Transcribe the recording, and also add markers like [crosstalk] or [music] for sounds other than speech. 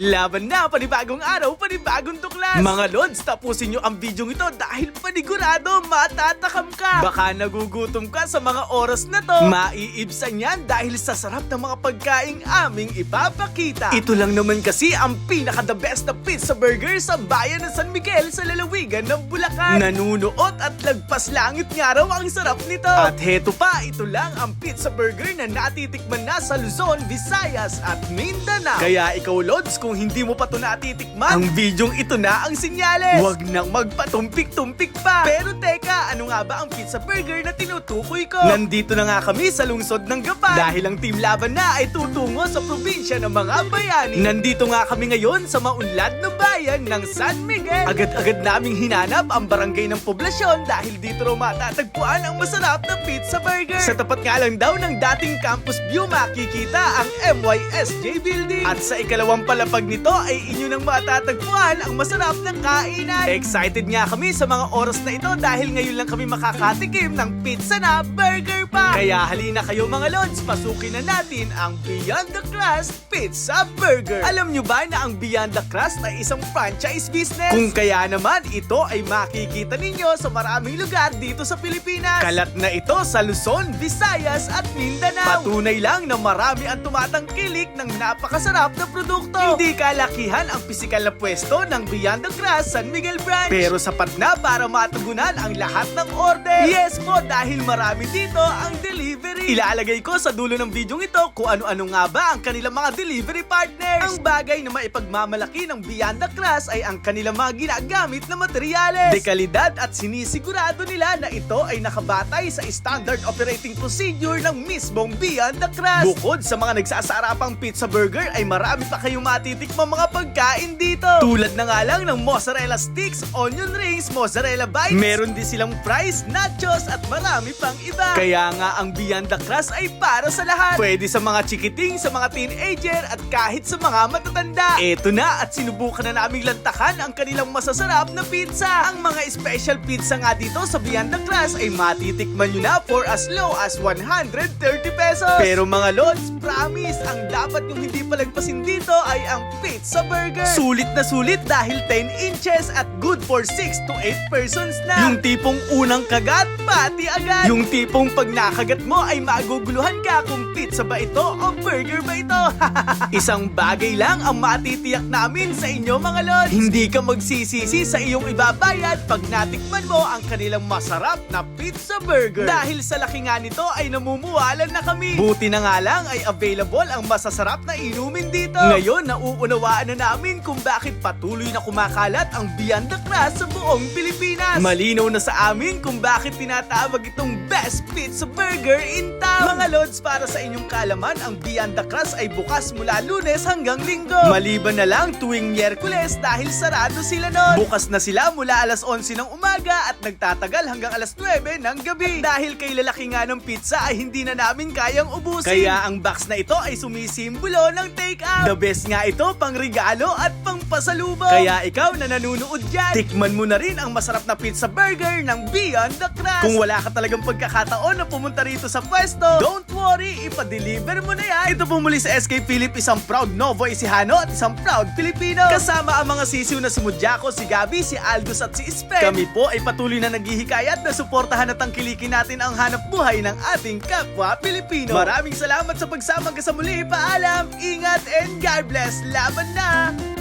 Laban na, panibagong araw, panibagong tuklas! Mga Lods, tapusin nyo ang video ito dahil panigurado matatakam ka! Baka nagugutom ka sa mga oras na to. Maiibsan yan dahil sa sarap ng mga pagkaing aming ipapakita. Ito lang naman kasi ang pinaka-the best na pizza burger sa bayan ng San Miguel sa lalawigan ng Bulacan. Nanunuot at lagpas langit nga raw ang sarap nito. At heto pa, ito lang ang pizza burger na natitikman na sa Luzon, Visayas at Mindanao. Kaya ikaw, Lods, kung hindi mo pa ito natitikman, ang videong ito na ang sinyales. Huwag nang magpatumpik-tumpik pa. Pero teka, ano nga ba ang pizza burger na tinutukoy ko? Nandito na nga kami sa lungsod ng Gapan. Dahil ang team laban na ay tutungo sa probinsya ng mga bayani. Nandito nga kami ngayon sa maunlad na bayan ng San Miguel. Agad-agad naming hinanap ang barangay ng poblasyon dahil dito raw matatagpuan ang masarap na pizza burger. Sa tapat nga lang daw ng dating Campus View makikita ang MYSJ Building. At sa ikalawang palapag nito ay inyo nang matatagpuan ang masarap na kainan. Excited nga kami sa mga oras na ito dahil ngayon lang kami makakatikim ng pizza na burger pa. Kaya halina kayo mga lods, pasukin na natin ang Beyond the Crust Pizza Burger. Alam nyo ba na ang Beyond the Crust ay isang franchise business? Kung kaya naman, ito ay makikita ninyo sa maraming lugar dito sa Pilipinas. Kalat na ito sa Luzon, Visayas at Mindanao. Patunay lang na marami ang tumatangkilik ng napakasarap na produkto. Hindi kalakihan ang pisikal na pwesto ng Beyond the Crust San Miguel Branch. Pero sapat na para matugunan ang lahat ng order. Yes po, dahil marami dito ang delivery. Ilalagay ko sa dulo ng video ito kung ano-ano nga ba ang kanilang mga delivery partners. Ang bagay na maipagmamalaki ng Beyond the Crust ay ang kanilang mga ginagamit na materyales. Dekalidad at sinisigurado nila na ito ay nakabatay sa standard operating procedure ng mismong Beyond the Crust. Bukod sa mga nagsasarapang pizza burger ay marami pa kayong matitikmang mga pagkain dito. Tulad na nga lang ng mozzarella sticks, onion rings, mozzarella bites. Meron din silang fries, nachos at marami pang iba. Kaya nga ang Beyond the Crust ay para sa lahat. Pwede sa mga chikiting, sa mga teenager at kahit sa mga matatanda. Eto na at sinubukan na naming lantakan ang kanilang masasarap na pizza. Ang mga special pizza nga dito sa Beyond the Crust ay matitikman nyo na for as low as 130 pesos. Pero mga lods, promise, ang dapat yung hindi palagpasin dito ay ang pizza burger. Sulit na sulit dahil 10 inches at good for 6 to 8 persons na. Yung tipong unang kagat, pati agad. Yung tipong pag nakagat mo ay maguguluhan ka kung pizza ba ito o burger ba ito. [laughs] Isang bagay lang ang matitiyak namin sa inyo mga lods. Hindi ka magsisisi sa iyong ibabayad pag natikman mo ang kanilang masarap na pizza burger. Dahil sa laki nga nito ay namumuwalan na kami. Buti na nga lang ay available ang masasarap na inumin dito. Ngayon, nauunawaan na namin kung bakit patuloy na kumakalat ang Beyond the Crust sa buong Pilipinas. Malinaw na sa amin kung bakit tinatawag itong best pizza burger in town. Mga lods, para sa inyong kaalaman, ang Beyond the Crust ay bukas mula lunes hanggang linggo. Maliban na lang tuwing Miyerkules dahil sarado sila nun. Bukas na sila mula alas 11 ng umaga at nagtatagal hanggang alas 9 ng gabi. Dahil kay lalaki nga ng pizza ay hindi na namin kayang ubusin. Kaya ang box na ito ay sumisimbolo ng take out. The best nga ito pang regalo at pang pasalubong. Kaya ikaw na nanunood dyan, tikman mo na rin ang masarap na pizza burger ng Beyond the Crust. Kung wala ka talagang pagkakataon na pumunta rito sa pwesto, don't worry, ipa-deliver mo na yan. Ito po muli sa SK Philip, isang proud Novo Ecijano at isang proud Pilipino. Kasama ang mga sisiw na si Mudyako, si Gabi, si Aldous at si Ispen. Kami po ay patuloy na naghihikayat na suportahan at tangkilikin natin ang hanap buhay ng ating kapwa Pilipino. Maraming salamat sa pagsama ka sa muli. Paalam, ingat and God bless. Laban na!